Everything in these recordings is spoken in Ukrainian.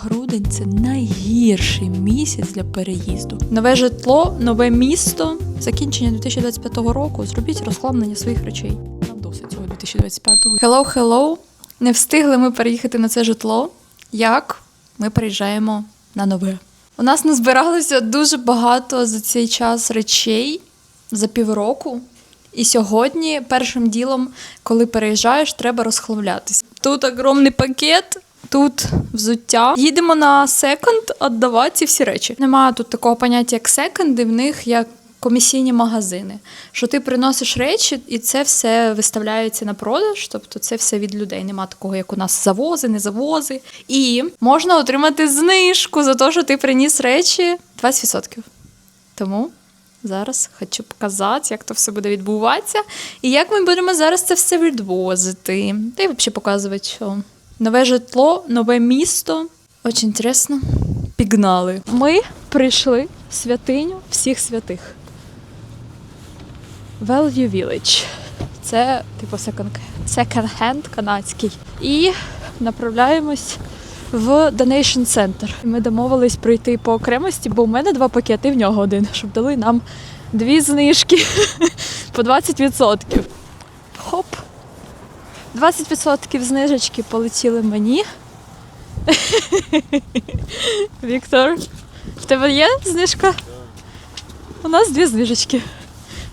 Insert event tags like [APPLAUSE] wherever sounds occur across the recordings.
Грудень це найгірший місяць для переїзду. Нове житло, нове місто. Закінчення 2025 року. Зробіть розхламлення своїх речей. Нам досить цього 2025-го. Hello, hello. Не встигли ми переїхати на це житло. Як ми переїжджаємо на нове? У нас назбиралося дуже багато за цей час речей за півроку. І сьогодні першим ділом, коли переїжджаєш, треба розхламлятися. Тут огромний пакет, тут взуття. Їдемо на секонд віддавати ці всі речі. Немає тут такого поняття, як секонди, в них як комісійні магазини. Що ти приносиш речі, і це все виставляється на продаж, тобто це все від людей. Нема такого, як у нас завози, не завози. І можна отримати знижку за те, що ти приніс речі 20%. Тому зараз хочу показати, як то все буде відбуватися, і як ми будемо зараз це все відвозити. Та й взагалі показувати, що нове житло, нове місто. Очень інтересно. Пігнали. Ми прийшли в святиню всіх святих. Value Village. Це типу секонд-хенд канадський. І направляємось в Donation Center. Ми домовились пройти по окремості, бо у мене два пакети, в нього один, щоб дали нам дві знижки [LAUGHS] по 20%. Хоп. 20% знижечки полетіли мені. [LAUGHS] Віктор, в тебе є знижка? У нас дві знижечки.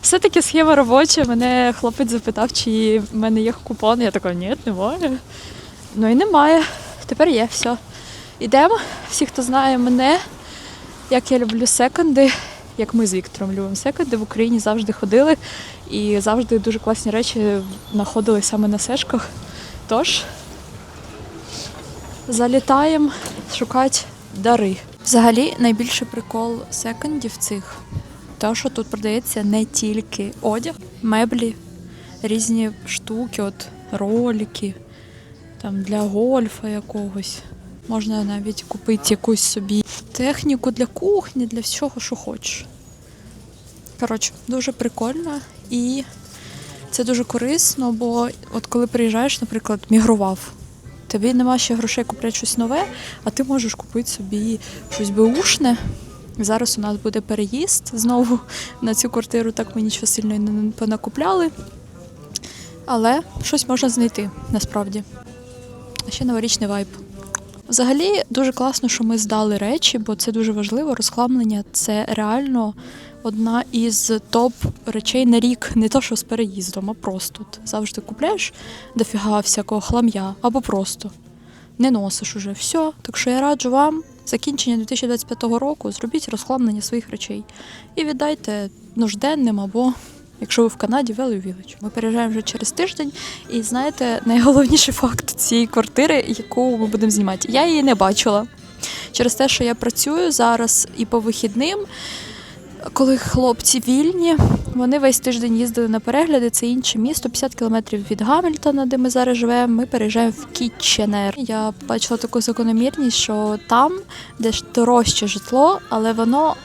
Все-таки схема робоча. Мене хлопець запитав, чи в мене є купон. Я така, ні, немає. Ну і немає. Тепер є все. Ідемо. Всі, хто знає мене, як я люблю секонди, як ми з Віктором любимо секонди, в Україні завжди ходили і завжди дуже класні речі знаходили саме на сешках. Тож залітаємо шукати дари. Взагалі найбільший прикол секондів цих, те, що тут продається не тільки одяг, меблі, різні штуки, от ролики, там для гольфа якогось. Можна навіть купити якусь собі техніку для кухні, для всього, що хочеш. Коротше, дуже прикольно і це дуже корисно, бо от коли приїжджаєш, наприклад, мігрував, тобі нема ще грошей купляти щось нове, а ти можеш купити собі щось беушне. Зараз у нас буде переїзд знову на цю квартиру, так ми нічого сильно не понакупляли. Але щось можна знайти насправді. Ще новорічний вайб. Взагалі дуже класно, що ми здали речі, бо це дуже важливо. Розхламлення це реально одна із топ речей на рік, не то, що з переїздом, а просто Ти завжди купляєш дофіга всякого хлам'я або просто не носиш уже. Все. Так що я раджу вам закінчення 2025 року зробіть розхламлення своїх речей і віддайте нужденним або. Якщо ви в Канаді, Value Village. Ми переїжджаємо вже через тиждень, і знаєте, найголовніший факт цієї квартири, яку ми будемо знімати, я її не бачила. Через те, що я працюю зараз і по вихідним, коли хлопці вільні, вони весь тиждень їздили на перегляди. Це інше місто, 50 кілометрів від Гамільтона, де ми зараз живемо. Ми переїжджаємо в Кітченер. Я бачила таку закономірність, що там, де дорожче житло, але воно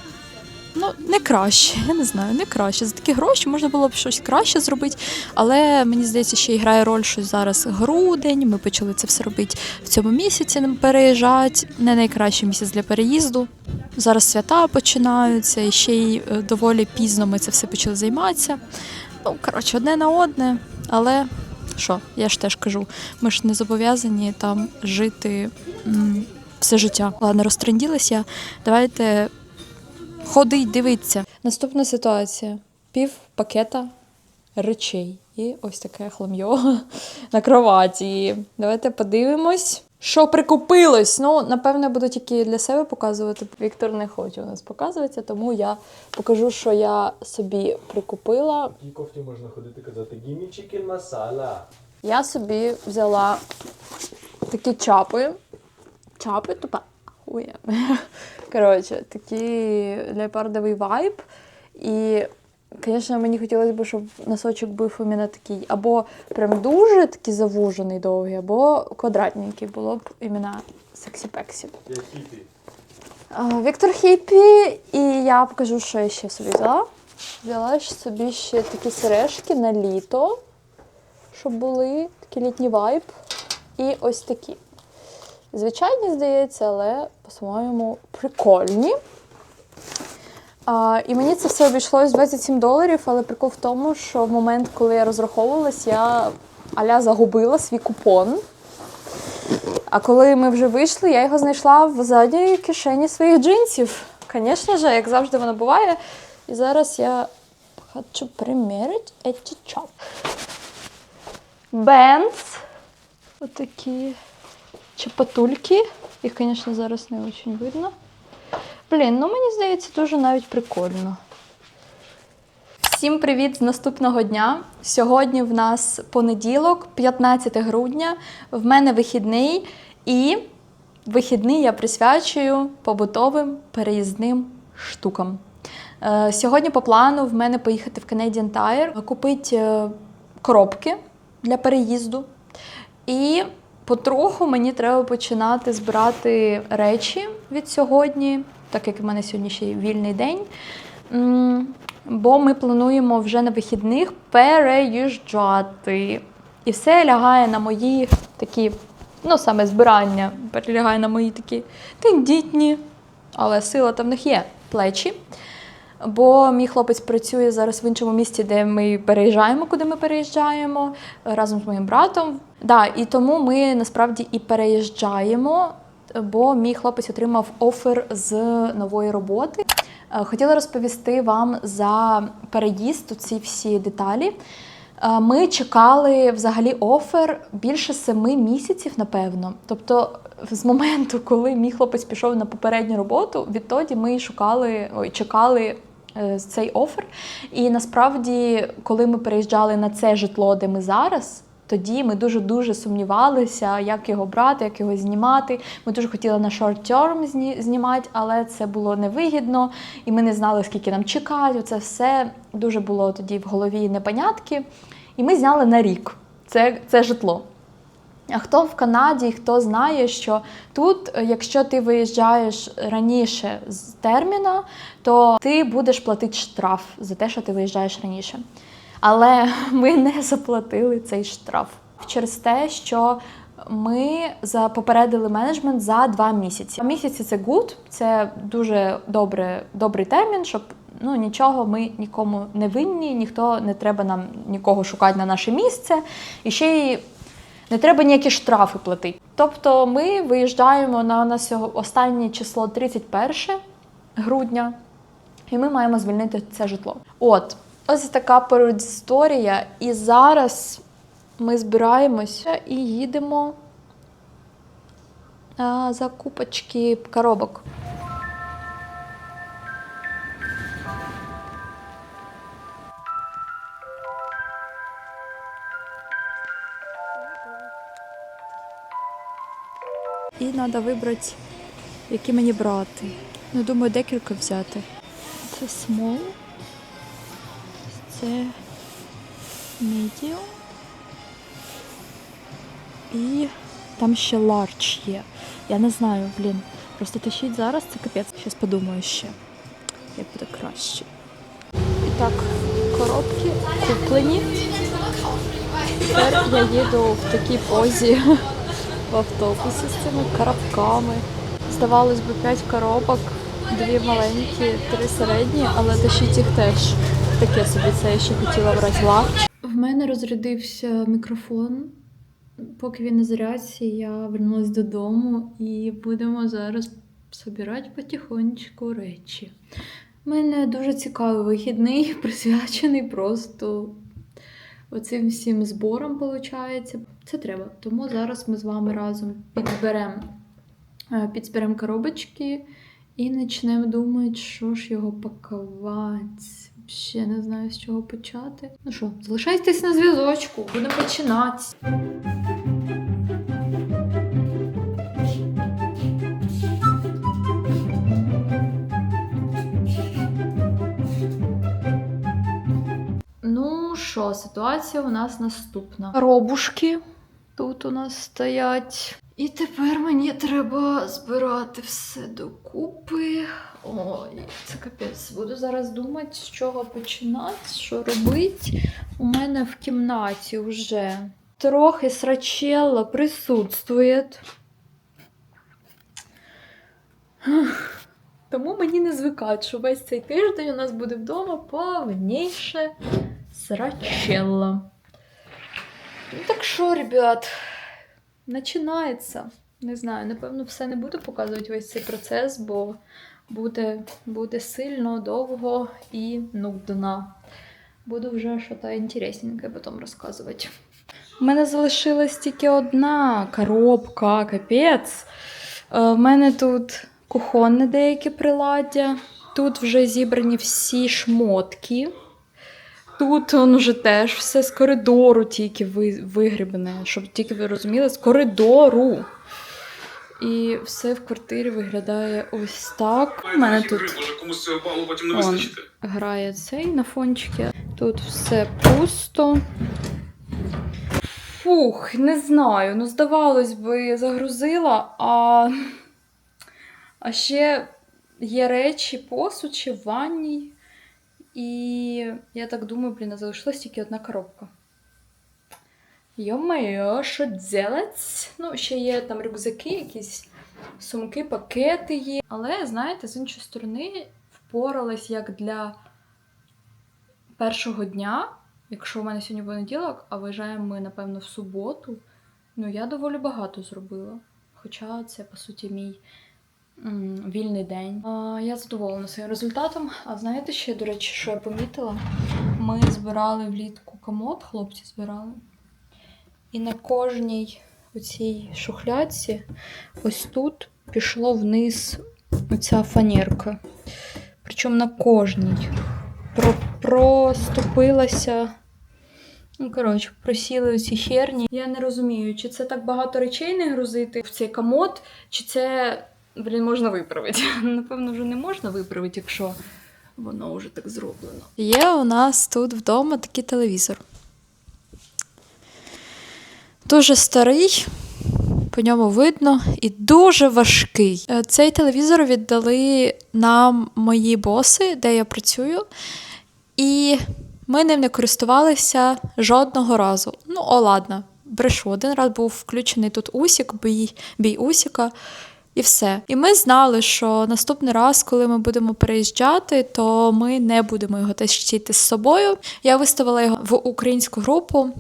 ну не краще. Я не знаю, не краще. За такі гроші можна було б щось краще зробити, але мені здається, ще й грає роль, що зараз грудень. Ми почали це все робити в цьому місяці. переїжджати. Не найкращий місяць для переїзду. Зараз свята починаються, і ще й е, доволі пізно ми це все почали займатися. Ну, коротше, одне на одне, але що, я ж теж кажу, ми ж не зобов'язані там жити м, все життя. Ладно, розтренділася. Давайте ходить, дивиться. Наступна ситуація: пів пакета речей. І ось таке хлам'йо [LAUGHS] на кроваті. Давайте подивимось. Що прикупилось? Ну, напевне, буду тільки для себе показувати. Віктор не хоче у нас показуватися, тому я покажу, що я собі прикупила. В тій кофті можна ходити казати гімі чікен масала. Я собі взяла такі чапи. Чапи, тупа. Хуя. [LAUGHS] Коротше, такий леопардовий вайб. І, звісно, мені хотілося б, щоб носочок був іменно такий, або прям дуже такий завужений довгий, або квадратненький. Було б іменно сексі-пексі. Віктор Хіпі, і я покажу, що я ще собі взяла. Взяла собі ще такі сережки на літо, щоб були такий літній вайб. І ось такі. Звичайні, здається, але по-своєму прикольні. А, і мені це все обійшлось 27 доларів, але прикол в тому, що в момент, коли я розраховувалась, я аля загубила свій купон. А коли ми вже вийшли, я його знайшла в задній кишені своїх джинсів. Звісно ж, як завжди воно буває. І зараз я хочу приміряти ці чоп. Бенц. Отакі чепатульки. Їх, звісно, зараз не дуже видно. Блін, ну мені здається, дуже навіть прикольно. Всім привіт з наступного дня. Сьогодні в нас понеділок, 15 грудня. В мене вихідний, і вихідний я присвячую побутовим переїзним штукам. Е, Сьогодні по плану в мене поїхати в Canadian Tire, купити е, коробки для переїзду. І потроху мені треба починати збирати речі від сьогодні, так як в мене сьогодні ще вільний день. Бо ми плануємо вже на вихідних переїжджати. І все лягає на мої такі, ну саме збирання, перелягає на мої такі тендітні, але сила там в них є плечі. Бо мій хлопець працює зараз в іншому місті, де ми переїжджаємо, куди ми переїжджаємо разом з моїм братом. Да, і тому ми насправді і переїжджаємо, бо мій хлопець отримав офер з нової роботи. Е, Хотіла розповісти вам за переїзд, у ці всі деталі. Е, Ми чекали взагалі офер більше семи місяців, напевно. Тобто, з моменту, коли мій хлопець пішов на попередню роботу, відтоді ми шукали, ой, чекали цей офер. І насправді, коли ми переїжджали на це житло, де ми зараз. Тоді ми дуже дуже сумнівалися, як його брати, як його знімати. Ми дуже хотіли на шорт-терм зні- знімати, але це було невигідно, і ми не знали, скільки нам чекати. Це все дуже було тоді в голові непонятки. І ми зняли на рік це, це житло. А хто в Канаді, хто знає, що тут, е, якщо ти виїжджаєш раніше з терміна, то ти будеш платити штраф за те, що ти виїжджаєш раніше. Але [LAUGHS] ми не заплатили цей штраф через те, що ми попередили менеджмент за два місяці. Місяці це good, це дуже добре, добрий термін, щоб ну нічого ми нікому не винні, ніхто не треба нам нікого шукати на наше місце. І ще й не треба ніякі штрафи платити. Тобто ми виїжджаємо на, на сього- останнє число 31 грудня, і ми маємо звільнити це житло. От, ось така передісторія. І зараз ми збираємося і їдемо на закупочки коробок. І треба вибрати, які мені брати. Ну, думаю, декілька взяти. Це small. Це medium. І там ще large є. Я не знаю, блін. Просто тащить зараз це капець. Щас подумаю ще, як буде краще. І так, коробки куплені. Тепер я їду в такій позі в автобусі з цими коробками. Здавалось би, 5 коробок, дві маленькі, три середні, але тащить їх теж. Таке собі це я ще хотіла брати лавч. В мене розрядився мікрофон. Поки він на зарядці, я вернулася додому і будемо зараз збирати потихонечку речі. У мене дуже цікавий вихідний, [LAUGHS] присвячений просто оцим всім збором, виходить. Це треба. Тому зараз ми з вами разом підберемо підберем коробочки і почнемо думати, що ж його пакувати. Ще не знаю, з чого почати. Ну що, залишайтесь на зв'язочку, будемо починати. Що, ситуація у нас наступна. Робушки тут у нас стоять. І тепер мені треба збирати все докупи. Ой, це капець. Буду зараз думати, з чого починати, що робити. У мене в кімнаті вже трохи срачелла присутствує. Тому мені не звикати, що весь цей тиждень у нас буде вдома повніше срачелла. Ну так що, ребят, починається. Не знаю, напевно, все не буду показувати весь цей процес, бо буде, буде сильно, довго і нудно. Буду вже щось інтересненьке потім розказувати. У мене залишилась тільки одна коробка, капець. Е, В мене тут кухонне деяке приладдя. Тут вже зібрані всі шмотки. Тут он уже теж все з коридору тільки вигрібне, щоб тільки ви розуміли, з коридору. І все в квартирі виглядає ось так. У мене тут Може комусь цього балу потім не Он. грає цей на фончики. Тут все пусто. Фух, не знаю. Ну, здавалось би, загрузила, а, а ще є речі, посуд ще в ванній. І я так думаю, блін, залишилась тільки одна коробка. Йо-моє, що делать? Ну, ще є там рюкзаки, якісь сумки, пакети є. Але, знаєте, з іншої сторони, впоралась як для першого дня, якщо в мене сьогодні понеділок, а виїжджаємо ми, напевно, в суботу. Ну, я доволі багато зробила. Хоча це, по суті, мій вільний день. Я задоволена своїм результатом. А знаєте ще, до речі, що я помітила? Ми збирали влітку комод, хлопці збирали. І на кожній оцій шухлядці, ось тут пішло вниз оця фанерка. Причому на кожній. Про, проступилася. Ну, коротше, просіли оці херні. Я не розумію, чи це так багато речей не грузити в цей комод, чи це, блін, можна виправити. [LAUGHS] Напевно, вже не можна виправити, якщо воно вже так зроблено. Є у нас тут вдома такий телевізор. Дуже старий, по ньому видно, і дуже важкий. Е, Цей телевізор віддали нам мої боси, де я працюю, і ми ним не користувалися жодного разу. Ну, о, ладно, брешу. Один раз був включений тут усік, бій, бій усіка. І все. І ми знали, що наступний раз, коли ми будемо переїжджати, то ми не будемо його тащити з собою. Я виставила його в українську групу.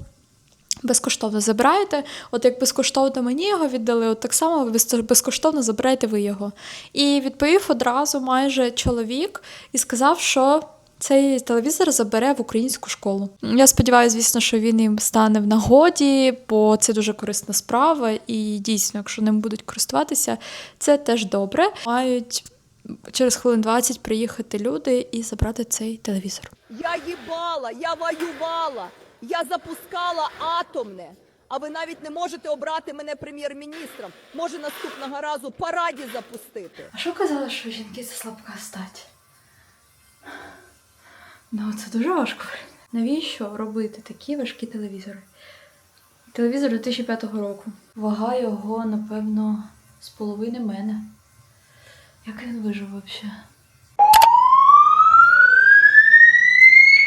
Безкоштовно забираєте. От як безкоштовно мені його віддали, от так само без- безкоштовно забираєте ви його. І відповів одразу майже чоловік і сказав, що цей телевізор забере в українську школу. Я сподіваюся, звісно, що він їм стане в нагоді, бо це дуже корисна справа, і дійсно, якщо ним будуть користуватися, це теж добре. Мають через хвилин 20 приїхати люди і забрати цей телевізор. Я їбала, я воювала, я запускала атомне. А ви навіть не можете обрати мене прем'єр-міністром. Може наступного разу параді запустити. А що казали, що жінки це слабка стать? Ну, це дуже важко. Навіщо робити такі важкі телевізори? Телевізор 2005 року. Вага його, напевно, з половини мене. Як він вижив взагалі?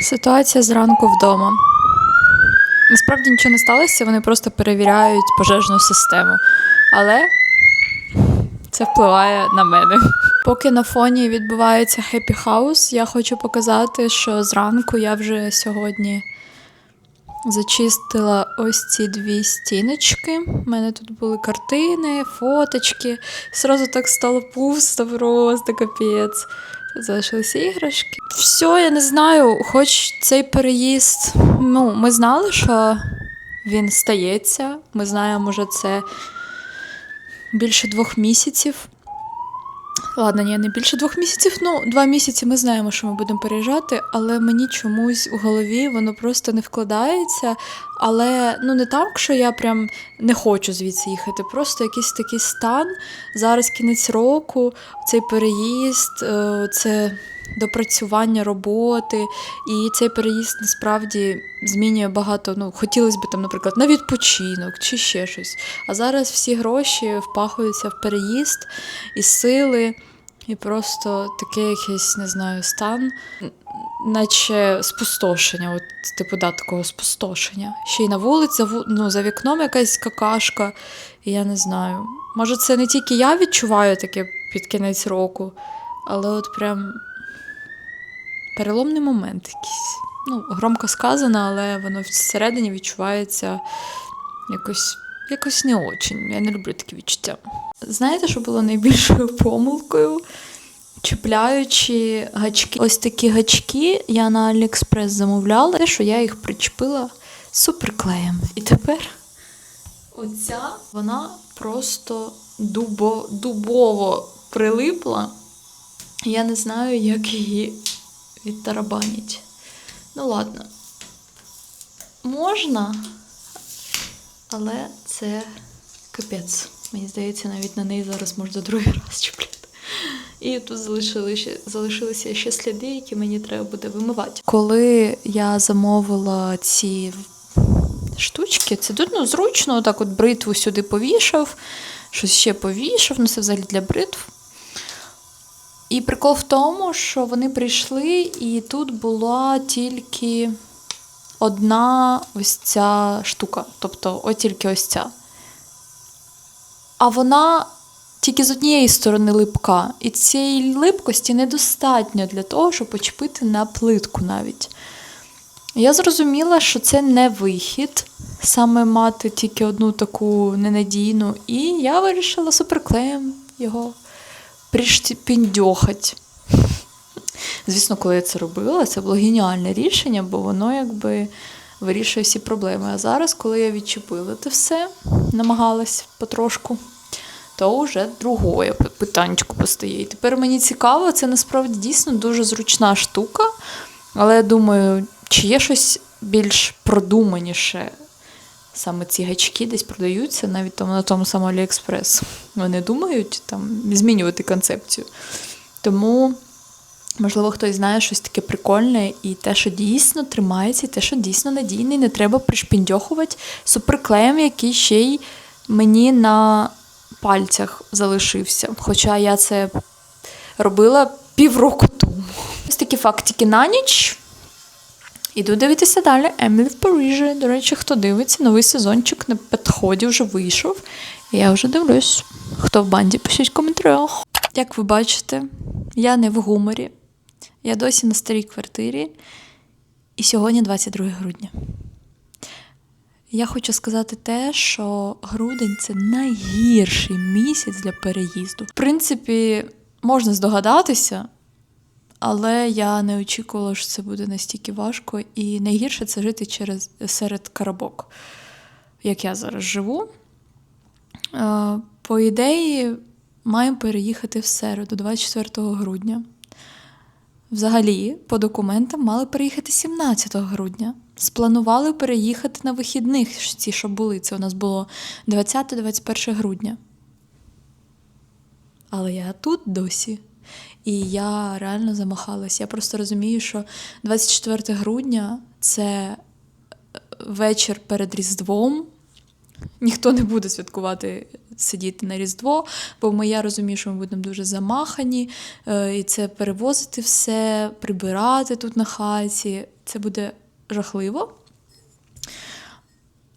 Ситуація зранку вдома. Насправді нічого не сталося, вони просто перевіряють пожежну систему. Але це впливає на мене. Поки на фоні відбувається хеппі хаус, я хочу показати, що зранку я вже сьогодні зачистила ось ці дві стіночки. У мене тут були картини, фоточки. Сразу так стало пусто, просто капець. Тут залишилися іграшки. Все, я не знаю, хоч цей переїзд. Ну, ми знали, що він стається. Ми знаємо, що це більше двох місяців. Ладно, ні, не більше двох місяців. Ну, два місяці ми знаємо, що ми будемо переїжджати, але мені чомусь у голові воно просто не вкладається. Але ну не так, що я прям не хочу звідси їхати. Просто якийсь такий стан. Зараз кінець року, цей переїзд, е, це допрацювання роботи. І цей переїзд насправді змінює багато. Ну, хотілося б там, наприклад, на відпочинок чи ще щось. А зараз всі гроші впахуються в переїзд і сили, і просто таке якийсь, не знаю, стан, наче спустошення, от, типу, да, такого спустошення. Ще й на вулиці, ну, за вікном якась какашка, і я не знаю. Може, це не тільки я відчуваю таке під кінець року. Але от прям переломний момент якийсь. Ну, громко сказано, але воно всередині відчувається якось, якось не очень. Я не люблю такі відчуття. Знаєте, що було найбільшою помилкою? Чіпляючи гачки. Ось такі гачки я на Аліекспрес замовляла, те, що я їх причепила суперклеєм. І тепер оця вона просто дубо, дубово прилипла. Я не знаю, як її відтарабанять. Ну ладно. Можна, але це капець. Мені здається, навіть на неї зараз можна другий [LAUGHS] раз чіпляти. І тут залишили залишилися ще сліди, які мені треба буде вимивати. Коли я замовила ці штучки, це тут ну, зручно, так от бритву сюди повішав, щось ще повішав, ну це взагалі для бритв. І прикол в тому, що вони прийшли, і тут була тільки одна ось ця штука. Тобто, от тільки ось ця. А вона тільки з однієї сторони липка. І цієї липкості недостатньо для того, щоб почепити на плитку навіть. Я зрозуміла, що це не вихід, саме мати тільки одну таку ненадійну, і я вирішила суперклеєм його пришпіндьохать. Звісно, коли я це робила, це було геніальне рішення, бо воно якби вирішує всі проблеми. А зараз, коли я відчепила це все, намагалась потрошку, то вже другое питаннячко постає. І тепер мені цікаво, це насправді дійсно дуже зручна штука, але я думаю, чи є щось більш продуманіше саме ці гачки десь продаються, навіть там на тому самому Аліекспрес. Вони думають там змінювати концепцію. Тому, можливо, хтось знає щось таке прикольне, і те, що дійсно тримається, і те, що дійсно надійне, і не треба пришпіндьохувати суперклеєм, який ще й мені на пальцях залишився. Хоча я це робила півроку тому. Ось такі фактики на ніч. Іду дивитися далі. Емілі в Парижі. До речі, хто дивиться, новий сезончик на підході вже вийшов. Я вже дивлюсь. Хто в банді, пишіть в коментарях. Як ви бачите, я не в гуморі. Я досі на старій квартирі. І сьогодні 22 грудня. Я хочу сказати те, що грудень це найгірший місяць для переїзду. В принципі, можна здогадатися, але я не очікувала, що це буде настільки важко. І найгірше це жити через, серед карабок, як я зараз живу. Е, По ідеї, маємо переїхати в середу, 24 грудня. Взагалі, по документам мали переїхати 17 грудня. Спланували переїхати на вихідних, ці, що були. Це у нас було 20-21 грудня. Але я тут досі. І я реально замахалась. Я просто розумію, що 24 грудня це вечір перед Різдвом. Ніхто не буде святкувати, сидіти на Різдво, бо ми, я розумію, що ми будемо дуже замахані, е, і це перевозити все, прибирати тут на хаті. Це буде жахливо.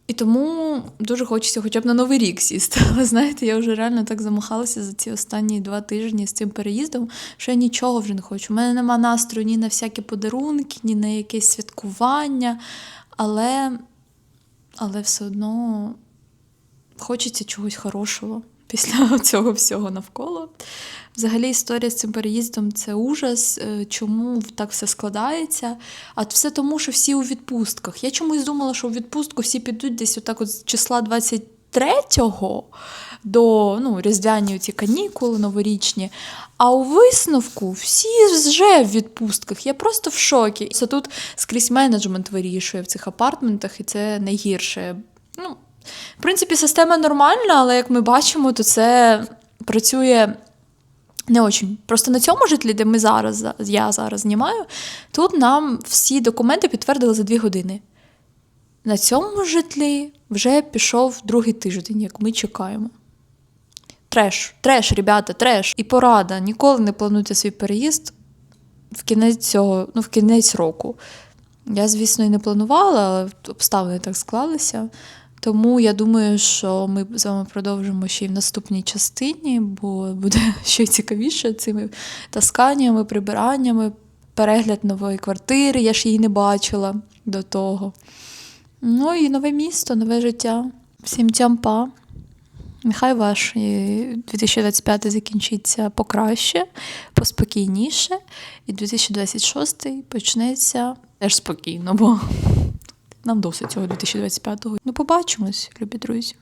І тому дуже хочеться хоча б на Новий рік сісти. [LAUGHS] Але знаєте, я вже реально так замахалася за ці останні два тижні з цим переїздом, що я нічого вже не хочу. У мене нема настрою ні на всякі подарунки, ні на якесь святкування. Але, але все одно хочеться чогось хорошого після [LAUGHS] цього всього навколо. Взагалі, історія з цим переїздом це ужас. Е, Чому так все складається? А все тому, що всі у відпустках. Я чомусь думала, що у відпустку всі підуть десь отак от з числа 23-го до ну, різдвяні ці канікули новорічні. А у висновку всі вже в відпустках. Я просто в шокі. Це тут скрізь менеджмент вирішує в цих апартментах, і це найгірше. Ну, в принципі, система нормальна, але як ми бачимо, то це працює не очень. Просто на цьому житлі, де ми зараз, я зараз знімаю, тут нам всі документи підтвердили за дві години. На цьому житлі вже пішов другий тиждень, як ми чекаємо. Треш, треш, ребята, треш. І порада. Ніколи не плануйте свій переїзд в кінець цього, ну, в кінець року. Я, звісно, і не планувала, але обставини так склалися. Тому я думаю, що ми з вами продовжимо ще й в наступній частині, бо буде [LAUGHS] ще цікавіше цими тасканнями, прибираннями, перегляд нової квартири. Я ж її не бачила до того. Ну і нове місто, нове життя. Всім тямпа. Нехай ваш е, 2025 закінчиться покраще, поспокійніше, і 2026 почнеться теж спокійно, бо нам досить цього 2025-го. Ну, побачимось, любі друзі.